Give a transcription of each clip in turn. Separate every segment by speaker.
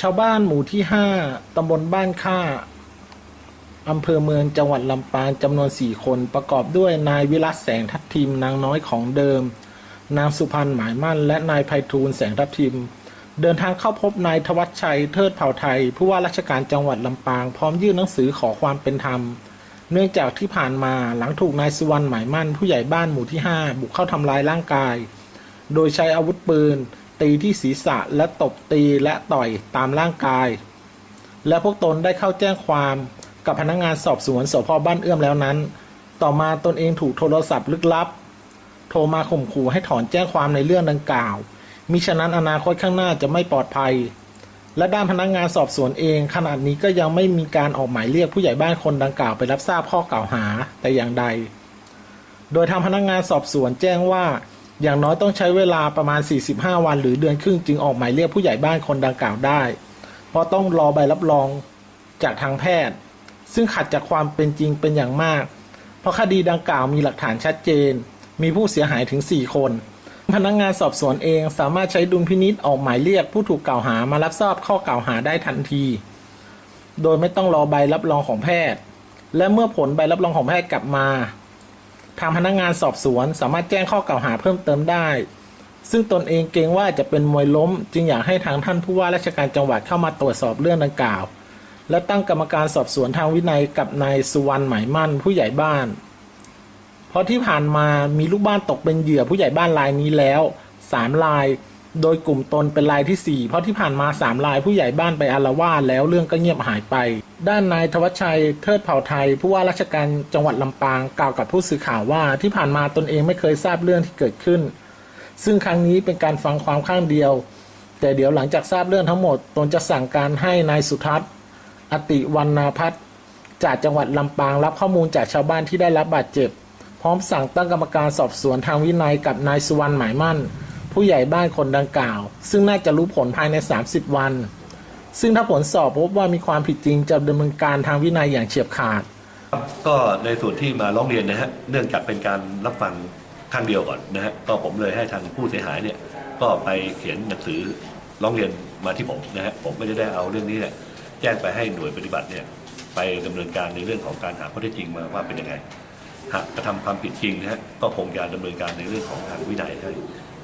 Speaker 1: ชาวบ้านหมู่ที่ 5 ตำบลบ้านค่า อำเภอเมืองจังหวัดลำปางจำนวน 4 คนประกอบด้วยนายวิรัตแสงทัพทิมนางน้อยของเดิม นางสุพรรณหมายมั่น และนายไพฑูรย์แสงทัพทิม เดินทางเข้าพบนายทวัชชัยเทิดเผ่าไทย ผู้ว่าราชการจังหวัดลำปาง พร้อมยื่นหนังสือขอความเป็นธรรม เนื่องจากที่ผ่านมาหลังถูกนายสุวรรณหมายมั่น ผู้ใหญ่บ้านหมู่ที่ 5 บุกเข้าทำร้ายร่างกาย โดยใช้อาวุธปืน ตีที่ศีรษะและตบตีและต่อยตามร่างกาย และพวกตนได้เข้าแจ้งความกับพนักงานสอบสวนสพบ้านเอื้อมแล้วนั้น ต่อมาตนเองถูกโทรศัพท์ลึกลับ โทรมาข่มขู่ให้ถอนแจ้งความในเรื่องดังกล่าวมิฉะนั้นอนาคตข้างหน้าจะไม่ปลอดภัย และด้านพนักงานสอบสวนเองขณะนี้ก็ยังไม่มีการออกหมายเรียกผู้ใหญ่บ้านคนดังกล่าวไปรับทราบข้อกล่าวหาแต่อย่างใด โดยทางพนักงานสอบสวนแจ้งว่า อย่างน้อยต้องใช้เวลาประมาณ 45 วัน หรือเดือนครึ่งจึงออกหมายเรียกผู้ใหญ่บ้านคนดังกล่าวได้ เพราะต้องรอใบรับรองจากทางแพทย์ ซึ่งขัดจากความเป็นจริงเป็นอย่างมาก เพราะคดีดังกล่าวมีหลักฐานชัดเจน มีผู้เสียหายถึง 4 คน พนักงานสอบสวนเองสามารถใช้ดุลพินิษออกหมายเรียกผู้ถูกกล่าวหามารับทราบข้อกล่าวหาได้ทันที โดยไม่ต้องรอใบรับรองของแพทย์ และเมื่อผลใบรับรองของแพทย์กลับมา ทางพนักงานสอบสวนสามารถแจ้งข้อกล่าวหาเพิ่มเติมได้ ซึ่งตนเองเกรงว่าจะเป็นมวยล้ม จึงอยากให้ทางท่านผู้ว่าราชการจังหวัดเข้ามาตรวจสอบเรื่องดังกล่าว และตั้งกรรมการสอบสวนทางวินัยกับนายสุวรรณหมายมั่นผู้ใหญ่บ้าน เพราะที่ผ่านมามีลูกบ้านตกเป็นเหยื่อผู้ใหญ่บ้านรายนี้แล้วสามราย โดยกลุ่มตนเป็นรายที่สี่เพราะที่ผ่านมาสามรายผู้ใหญ่บ้านไปอาละวาดแล้วเรื่องก็เงียบหายไป ด้านนายธวัชชัยเทิดเผ่าไทย ผู้ว่าราชการจังหวัดลำปางกล่าวกับผู้สื่อข่าวว่าที่ผ่านมาตนเองไม่เคยทราบเรื่องที่เกิดขึ้น ซึ่งครั้งนี้เป็นการฟังความข้างเดียว แต่เดี๋ยวหลังจากทราบเรื่องทั้งหมด ตนจะสั่งการให้นายสุทัศน์ อติวันนาพัฒน์จากจังหวัดลำปางรับข้อมูลจากชาวบ้านที่ได้รับบาดเจ็บ พร้อมสั่งตั้งกรรมการสอบสวนทางวินัยกับนายสุวรรณหมายมั่น ผู้ใหญ่บ้านคนดังกล่าว ซึ่งน่าจะรู้ผลภายใน 30 วัน ซึ่งถ้าผลสอบพบว่ามีความผิดจริงจะดำเนินการทางวินัยอย่างเฉียบขาด
Speaker 2: ก็ในส่วนที่มาร้องเรียนนะฮะเนื่องจากเป็นการรับฟังข้างเดียวก่อนนะฮะก็ผมเลยให้ทางผู้เสียหายเนี่ยก็ไปเขียนหนังสือร้องเรียนมาที่ผมนะฮะผมก็จะได้เอาเรื่องนี้เนี่ยแจ้งไปให้หน่วยปฏิบัติเนี่ยไปดำเนินการในเรื่องของการหาข้อเท็จจริงมาว่าเป็นยังไง หากกระทำความผิดจริงนะฮะก็คงจะดำเนินการในเรื่องของทางวินัยให้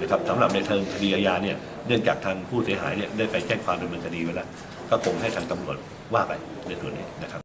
Speaker 2: นะครับสำหรับในเทิงคดีอาญาเนี่ยเนื่องจากทางผู้เสียหายเนี่ยได้ไปแจ้งความดำเนินคดีไว้แล้ว ก็คงให้ทางตำรวจว่าไปในส่วนนี้นะครับ